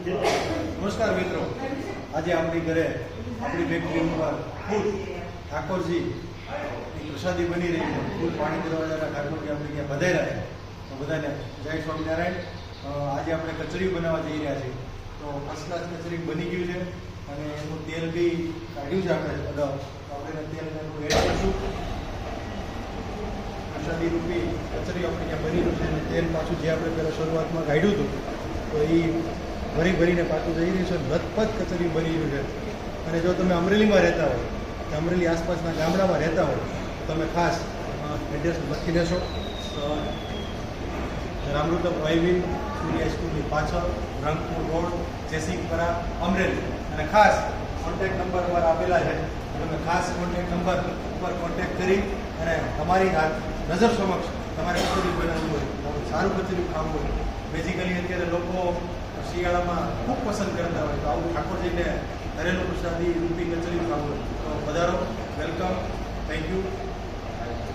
નમસ્કાર મિત્રો. આજે આપણી ઘરે આપણી ફેક્ટરી ઉપર ફૂલ ઠાકોરજી પ્રસાદી બની રહી છે. ફૂલ પાણી દરવાજાના ઠાકોરજી આપણે ત્યાં વધાર્યા છે. તો બધાને જય સ્વામિનારાયણ. આજે આપણે કચરી બનાવવા જઈ રહ્યા છીએ. તો ફર્સ્ટ ક્લાસ કચરી બની ગયું છે અને એનું તેલ બી કાઢ્યું છે આપણે અગાઉ. તો આપણે તેલ એડ કરીશું. પ્રસાદી રૂપી કચરી આપણે ત્યાં બની રહ્યું છે અને તેલ પાછું જે આપણે પહેલાં શરૂઆતમાં કાઢ્યું હતું, તો એ ભરી ભરીને પાછું જઈ રહ્યું છે લથપથ કચેરી બની રહ્યું છે. અને જો તમે અમરેલીમાં રહેતા હોય કે અમરેલી આસપાસના ગામડામાં રહેતા હોય, તો તમે ખાસ એડ્રેસ લખી દેશો. રામૃતમ વાયવીન સૂર્યા સ્કૂલની પાછળ રંગપુર રોડ જેસિંગપરા અમરેલી. અને ખાસ કોન્ટેક્ટ નંબર પર આપેલા છે. તમે ખાસ કોન્ટેક નંબર ઉપર કોન્ટેક કરી અને તમારી નજર સમક્ષ તમારે કચેરી બનાવવું હોય સારું કચેરી ખાવું હોય બેઝિકલી અત્યારે લોકો શિયાળામાં ખૂબ પસંદ કરતા હોય તો આવું ઠાકોરજીને ધરેલું પ્રસાદી રૂપી કચરી ખાવું તો વધારો. Welcome thank you